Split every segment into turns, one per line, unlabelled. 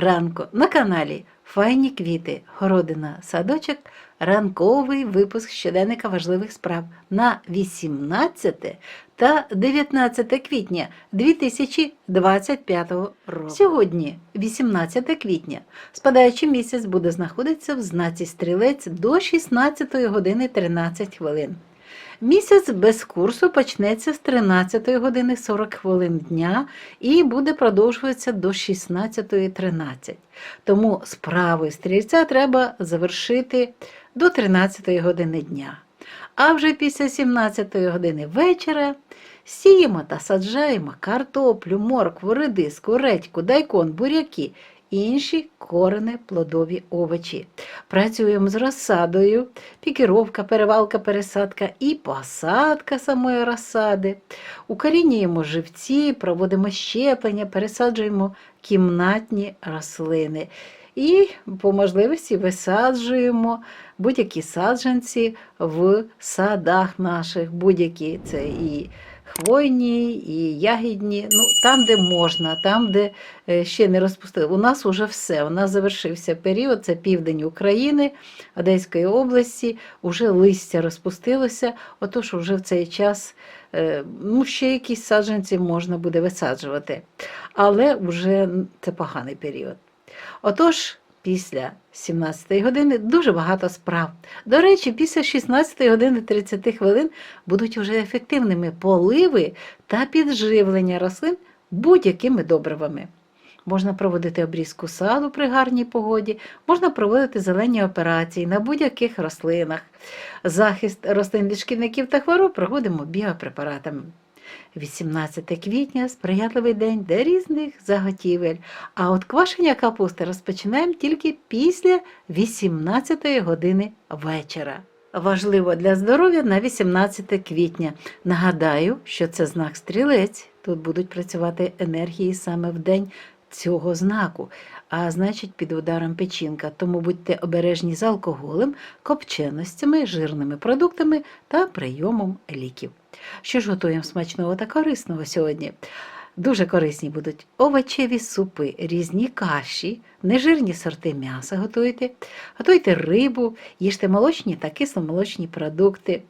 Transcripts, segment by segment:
ранку на каналі Файні квіти, городина, садочок, ранковий випуск щоденника важливих справ на 18 та 19 квітня 2025 року. Сьогодні, 18 квітня, спадаючий місяць буде знаходитися в знаці стрілець до 16 години 13 хвилин. Місяць без курсу почнеться з 13 години 40 хвилин дня і буде продовжуватися до 16.13. Тому справи стрільця треба завершити до 13 години дня. А вже після 17 години вечора сіємо та саджаємо картоплю, моркву, редиску, редьку, дайкон, буряки інші корені плодові овочі. Працюємо з розсадою, пікіровка, перевалка, пересадка і посадка самої розсади. Укорінюємо живці, проводимо щеплення, пересаджуємо кімнатні рослини. І по можливості висаджуємо будь-які саджанці в садах наших, будь-які це і хвойні, і ягідні, ну там, де можна, там, де е, ще не розпустили. У нас вже все. У нас завершився період, це південь України, Одеської області, вже листя розпустилося, отож вже в цей час е, ну, ще якісь саджанці можна буде висаджувати. Але вже це поганий період. Отож, після 17 години дуже багато справ. До речі, після 16 години 30 хвилин будуть вже ефективними поливи та підживлення рослин будь-якими добривами. Можна проводити обрізку саду при гарній погоді, можна проводити зелені операції на будь-яких рослинах. Захист рослин від шкідників та хвороб проводимо біопрепаратами. 18 квітня сприятливий день для різних заготівель, а от квашення капусти розпочинаємо тільки після 18 години вечора. Важливо для здоров'я на 18 квітня. Нагадаю, що це знак стрілець. Тут будуть працювати енергії саме в день цього знаку, а значить під ударом печінка. Тому будьте обережні з алкоголем, копченостями, жирними продуктами та прийомом ліків. Що ж готуємо смачного та корисного сьогодні? Дуже корисні будуть овочеві супи, різні каші, нежирні сорти м'яса готуйте, готуйте рибу, їжте молочні та кисломолочні продукти,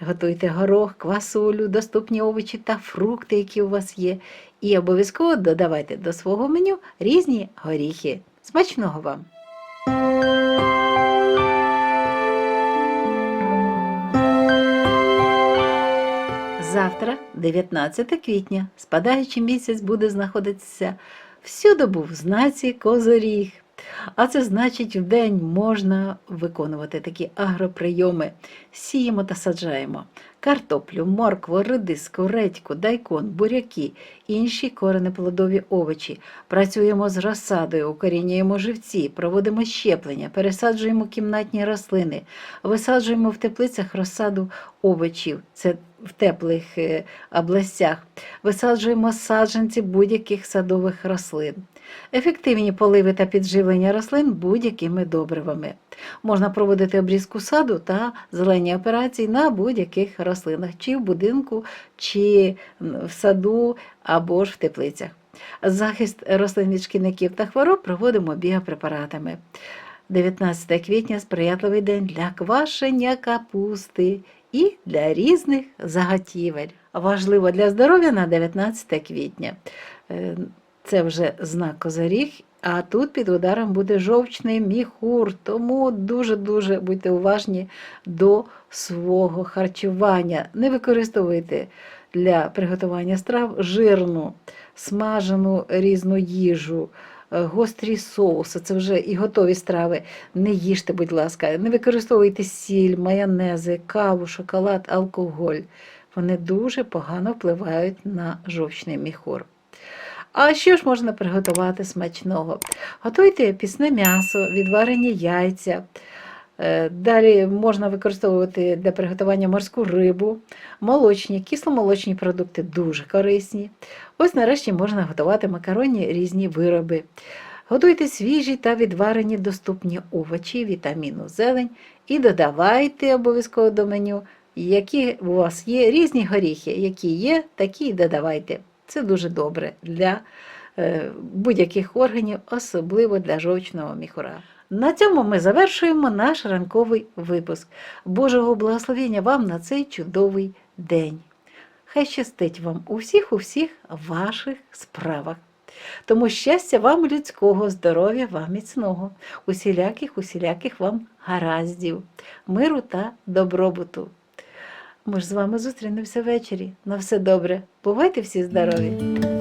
готуйте горох, квасолю, доступні овочі та фрукти, які у вас є. І обов'язково додавайте до свого меню різні горіхи. Смачного вам! Завтра, 19 квітня, спадаючий місяць буде знаходитися всю добу в знаці Козоріг. А це значить, в день можна виконувати такі агроприйоми. Сіємо та саджаємо картоплю, моркву, редиску, редьку, дайкон, буряки, інші коренеплодові овочі. Працюємо з розсадою, укорінюємо живці, проводимо щеплення, пересаджуємо кімнатні рослини, висаджуємо в теплицях розсаду овочів. Це в теплих е, областях, висаджуємо саджанці будь-яких садових рослин. Ефективні поливи та підживлення рослин будь-якими добривами. Можна проводити обрізку саду та зелені операції на будь-яких рослинах, чи в будинку, чи в саду або ж в теплицях. Захист рослин від шкідників та хвороб проводимо біопрепаратами. 19 квітня сприятливий день для квашення капусти і для різних заготівель. Важливо для здоров'я на 19 квітня. Це вже знак козаріг, а тут під ударом буде жовчний міхур, тому дуже-дуже будьте уважні до свого харчування. Не використовуйте для приготування страв жирну, смажену різну їжу. е, Гострі соуси, це вже і готові страви. Не їжте, будь ласка, не використовуйте сіль, майонези, каву, шоколад, алкоголь. Вони дуже погано впливають на жовчний міхур. А що ж можна приготувати смачного? Готуйте пісне м'ясо, відварені яйця. Е, Далі можна використовувати для приготування морську рибу, молочні, кисломолочні продукти дуже корисні. Ось нарешті можна готувати макаронні різні вироби. Готуйте свіжі та відварені доступні овочі, вітаміну, зелень і додавайте обов'язково до меню, які у вас є різні горіхи, які є, такі і додавайте. Це дуже добре для е, будь-яких органів, особливо для жовчного міхура. На цьому ми завершуємо наш ранковий випуск. Божого благословення вам на цей чудовий день. Хай щастить вам у всіх у всіх ваших справах. Тому щастя вам людського, здоров'я вам міцного, усіляких, усіляких вам гараздів, миру та добробуту. Ми ж з вами зустрінемося ввечері. На все добре. Бувайте всі здорові!